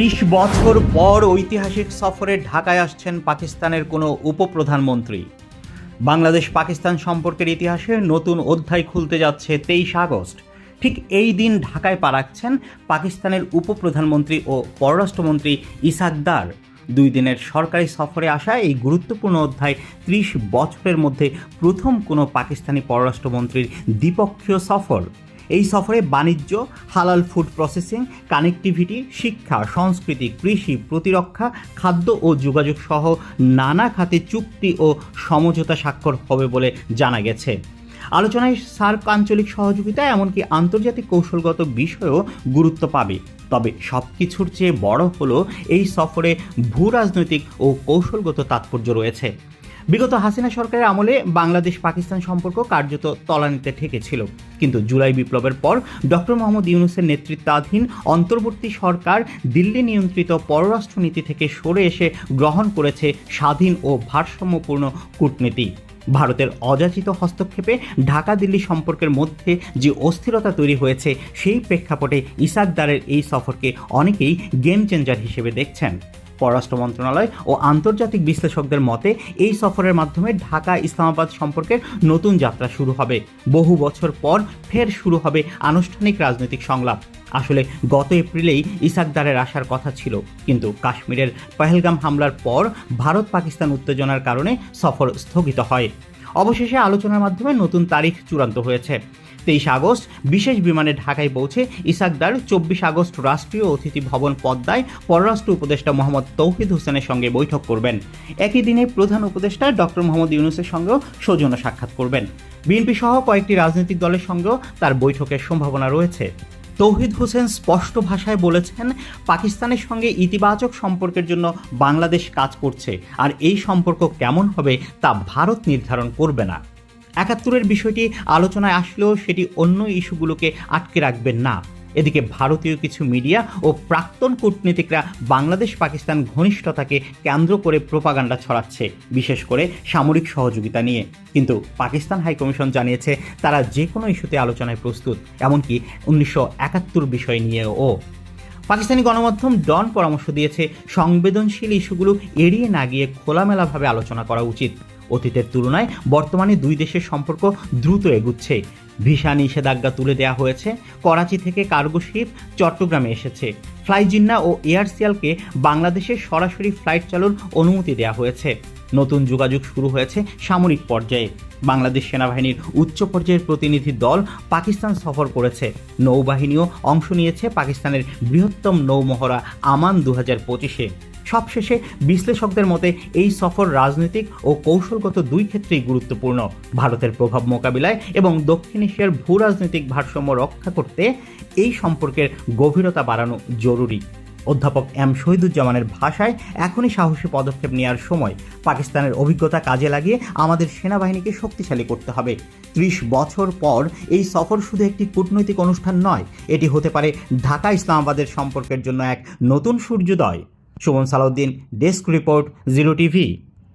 ত্রিশ বছর পর ঐতিহাসিক সফরে ঢাকায় আসছেন পাকিস্তানের কোনো উপপ্রধানমন্ত্রী। বাংলাদেশ পাকিস্তান সম্পর্কের ইতিহাসে নতুন অধ্যায় খুলতে যাচ্ছে তেইশ আগস্ট। ঠিক এই দিন ঢাকায় পা রাখছেন পাকিস্তানের উপপ্রধানমন্ত্রী ও পররাষ্ট্রমন্ত্রী ইসাকদার। দুই দিনের সরকারি সফরে আসা এই গুরুত্বপূর্ণ অধ্যায় ত্রিশ বছরের মধ্যে প্রথম কোনো পাকিস্তানি পররাষ্ট্রমন্ত্রীর দ্বিপক্ষীয় সফর। এই সফরে বাণিজ্য, হালাল ফুড প্রসেসিং কানেক্টিভিটি শিক্ষা, সংস্কৃতি, কৃষি, প্রতিরক্ষা, খাদ্য ও যোগাযোগ সহ নানা খাতে চুক্তি ও সমঝোতা স্বাক্ষর হবে বলে জানা গেছে। আলোচনায় সার্ক আঞ্চলিক সহযোগিতা এমনকি আন্তর্জাতিক কৌশলগত বিষয়েও গুরুত্ব পাবে। তবে সব কিছুর চেয়ে বড় হলো এই সফরে ভূ রাজনৈতিক ও কৌশলগত তাৎপর্য রয়েছে। বিগত হাসিনা সরকারের আমলে বাংলাদেশ পাকিস্তান সম্পর্ক কার্যত তলানিতে ঠেকেছিল। কিন্তু জুলাই বিপ্লবের পর ডক্টর মোহাম্মদ ইউনুসের নেতৃত্বাধীন অন্তর্বর্তী সরকার দিল্লি নিয়ন্ত্রিত পররাষ্ট্রনীতি থেকে সরে এসে গ্রহণ করেছে স্বাধীন ও ভারসাম্যপূর্ণ কূটনীতি। ভারতের অযাচিত হস্তক্ষেপে ঢাকা দিল্লি সম্পর্কের মধ্যে যে অস্থিরতা তৈরি হয়েছে, সেই প্রেক্ষাপটে ইসাকদারের এই সফরকে অনেকেই গেম চেঞ্জার হিসেবে দেখছেন। পররাষ্ট্র মন্ত্রণালয় ও আন্তর্জাতিক বিশ্লেষকদের মতে, এই সফরের মাধ্যমে ঢাকা ইসলামাবাদ সম্পর্কের নতুন যাত্রা শুরু হবে। বহু বছর পর ফের শুরু হবে আনুষ্ঠানিক রাজনৈতিক সংলাপ। আসলে গত এপ্রিলেই ইসাকদারের আসার কথা ছিল, কিন্তু কাশ্মীরের পহেলগাম হামলার পর ভারত পাকিস্তান উত্তেজনার কারণে সফর স্থগিত হয়। অবশেষে আলোচনার মাধ্যমে নতুন তারিখ চূড়ান্ত হয়েছে। তেইশ আগস্ট বিশেষ বিমানে ঢাকায় পৌঁছে ইসাকদার চব্বিশ আগস্ট রাষ্ট্রীয় অতিথি ভবন পদ্মায় পররাষ্ট্র উপদেষ্টা মোহাম্মদ তৌহিদ হোসেনের সঙ্গে বৈঠক করবেন। একই দিনে প্রধান উপদেষ্টা ডক্টর মোহাম্মদ ইউনুসের সঙ্গেও সৌজন্য সাক্ষাৎ করবেন। বিএনপি সহ কয়েকটি রাজনৈতিক দলের সঙ্গেও তার বৈঠকের সম্ভাবনা রয়েছে। তৌহিদ হোসেন স্পষ্ট ভাষায় বলেছেন, পাকিস্তানের সঙ্গে ইতিবাচক সম্পর্কের জন্য বাংলাদেশ কাজ করছে, আর এই সম্পর্ক কেমন হবে তা ভারত নির্ধারণ করবে না। একাত্তরের বিষয়টি আলোচনায় আসলেও সেটি অন্য ইস্যুগুলোকে আটকে রাখবেন না। এদিকে ভারতীয় কিছু মিডিয়া ও প্রাক্তন কূটনীতিকরা বাংলাদেশ পাকিস্তান ঘনিষ্ঠতাকে কেন্দ্র করে প্রোপাগান্ডা ছড়াচ্ছে, বিশেষ করে সামরিক সহযোগিতা নিয়ে। কিন্তু পাকিস্তান হাইকমিশন জানিয়েছে, তারা যে কোনো ইস্যুতে আলোচনায় প্রস্তুত, এমনকি উনিশশো একাত্তর বিষয় নিয়েও। পাকিস্তানি গণমাধ্যম ডন পরামর্শ দিয়েছে, সংবেদনশীল ইস্যুগুলো এড়িয়ে না গিয়ে খোলামেলাভাবে আলোচনা করা উচিত। অতীতের তুলনায় বর্তমানে দুই দেশের সম্পর্ক দ্রুত এগুচ্ছে। ভিসা নিষেধাজ্ঞা তুলে দেওয়া হয়েছে, করাচি থেকে কার্গো শিপ চট্টগ্রামে এসেছে। ফ্লাইজিন্না ও এয়ারসিয়ালকে বাংলাদেশে সরাসরি ফ্লাইট চালুর অনুমতি দেওয়া হয়েছে। নতুন যোগাযোগ শুরু হয়েছে সামরিক পর্যায়ে। বাংলাদেশ সেনাবাহিনীর উচ্চ পর্যায়ের প্রতিনিধি দল পাকিস্তান সফর করেছে। নৌবাহিনীও অংশ নিয়েছে পাকিস্তানের বৃহত্তম নৌমহড়া আমান দু হাজার পঁচিশে। সবশেষে বিশ্লেষকদের মতে, এই সফর রাজনৈতিক ও কৌশলগত দুই ক্ষেত্রেই গুরুত্বপূর্ণ। ভারতের প্রভাব মোকাবিলায় এবং দক্ষিণ এশিয়ার ভূ রাজনৈতিক ভারসাম্য রক্ষা করতে এই সম্পর্কের গভীরতা বাড়ানো জরুরি। অধ্যাপক এম শহীদুজ্জামানের ভাষায় এখনই সাহসী পদক্ষেপ নেওয়ার সময় পাকিস্তানের অভিজ্ঞতা কাজে লাগিয়ে আমাদের সেনাবাহিনীকে শক্তিশালী করতে হবে। ত্রিশ বছর পর এই সফর শুধু একটি কূটনৈতিক অনুষ্ঠান নয়, এটি হতে পারে ঢাকা ইসলামাবাদের সম্পর্কের জন্য এক নতুন সূর্যোদয়। Suman Salauddin, desk report, zero TV.